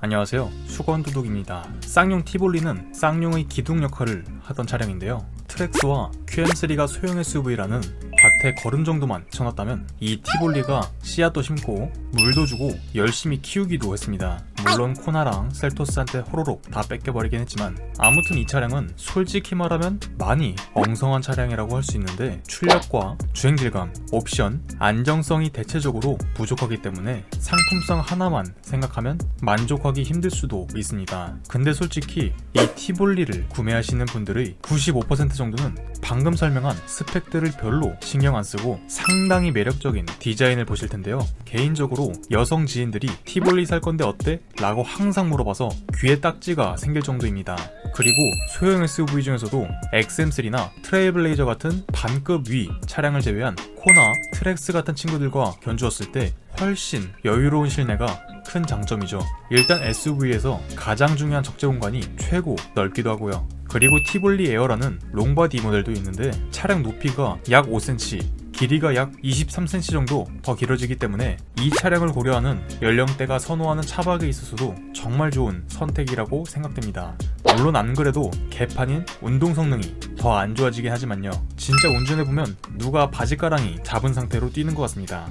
안녕하세요. 수건도둑입니다. 쌍용 티볼리는 쌍용의 기둥 역할을 하던 차량인데요. 트렉스와 QM3가 소형 SUV라는 밭에 걸음 정도만 쳐놨다면 이 티볼리가 씨앗도 심고 물도 주고 열심히 키우기도 했습니다. 물론 코나랑 셀토스한테 호로록 다 뺏겨버리긴 했지만 아무튼 이 차량은 솔직히 말하면 많이 엉성한 차량이라고 할 수 있는데 출력과 주행 질감, 옵션, 안정성이 대체적으로 부족하기 때문에 상품성 하나만 생각하면 만족하기 힘들 수도 있습니다. 근데 솔직히 이 티볼리를 구매하시는 분들의 95% 정도는 방금 설명한 스펙들을 별로 신경 안 쓰고 상당히 매력적인 디자인을 보실 텐데요. 개인적으로 여성 지인들이 티볼리 살 건데 어때? 라고 항상 물어봐서 귀에 딱지가 생길 정도입니다. 그리고 소형 SUV 중에서도 XM3나 트레이블레이저 같은 반급 위 차량을 제외한 코나 트렉스 같은 친구들과 견주었을 때 훨씬 여유로운 실내가 큰 장점이죠. 일단 SUV에서 가장 중요한 적재 공간이 최고 넓기도 하고요. 그리고 티볼리 에어라는 롱바디 모델도 있는데 차량 높이가 약 5cm, 길이가 약 23cm 정도 더 길어지기 때문에 이 차량을 고려하는 연령대가 선호하는 차박에 있어서도 정말 좋은 선택이라고 생각됩니다. 물론 안 그래도 개판인 운동 성능이 더 안 좋아지긴 하지만요. 진짜 운전해보면 누가 바지가랑이 잡은 상태로 뛰는 것 같습니다.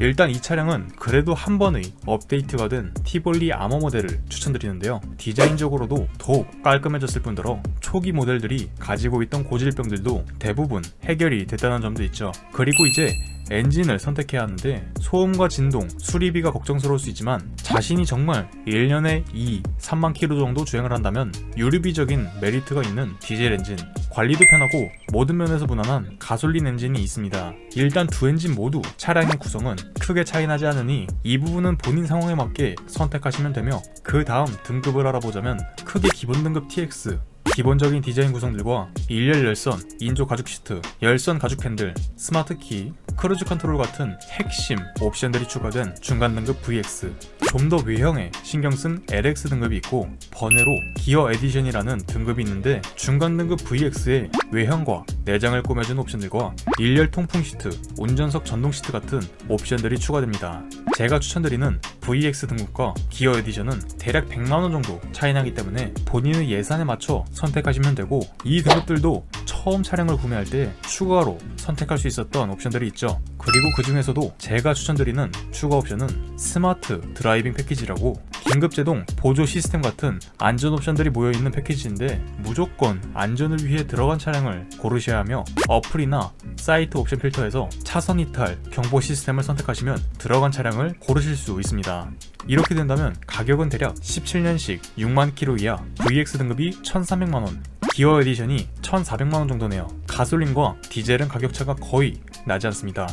일단 이 차량은 그래도 한 번의 업데이트가 된 티볼리 아머 모델을 추천드리는데요. 디자인적으로도 더욱 깔끔해졌을 뿐더러 초기 모델들이 가지고 있던 고질병들도 대부분 해결이 됐다는 점도 있죠. 그리고 이제 엔진을 선택해야 하는데 소음과 진동, 수리비가 걱정스러울 수 있지만 자신이 정말 1년에 2, 3만 킬로 정도 주행을 한다면 유류비적인 메리트가 있는 디젤 엔진 관리도 편하고 모든 면에서 무난한 가솔린 엔진이 있습니다. 일단 두 엔진 모두 차량의 구성은 크게 차이 나지 않으니 이 부분은 본인 상황에 맞게 선택하시면 되며 그 다음 등급을 알아보자면 크게 기본 등급 TX 기본적인 디자인 구성들과 일렬 열선, 인조 가죽 시트, 열선 가죽 핸들, 스마트 키, 크루즈 컨트롤 같은 핵심 옵션들이 추가된 중간 등급 VX, 좀 더 외형에 신경 쓴 LX 등급이 있고 번외로 기어 에디션이라는 등급이 있는데 중간 등급 VX의 외형과 내장을 꾸며준 옵션들과 일렬 통풍 시트, 운전석 전동 시트 같은 옵션들이 추가됩니다. 제가 추천드리는 VX 등급과 기어 에디션은 대략 100만원 정도 차이 나기 때문에 본인의 예산에 맞춰 선택하시면 되고 이 등급들도 처음 차량을 구매할 때 추가로 선택할 수 있었던 옵션들이 있죠. 그리고 그 중에서도 제가 추천드리는 추가 옵션은 스마트 드라이빙 패키지라고 긴급제동 보조 시스템 같은 안전 옵션들이 모여있는 패키지인데 무조건 안전을 위해 들어간 차량을 고르셔야 하며 어플이나 사이트 옵션 필터에서 차선 이탈 경보 시스템을 선택하시면 들어간 차량을 고르실 수 있습니다. 이렇게 된다면 가격은 대략 17년식 6만 킬로 이하 VX 등급이 1,300만 원 기어 에디션이 1,400만원 정도네요. 가솔린과 디젤은 가격차가 거의 나지 않습니다.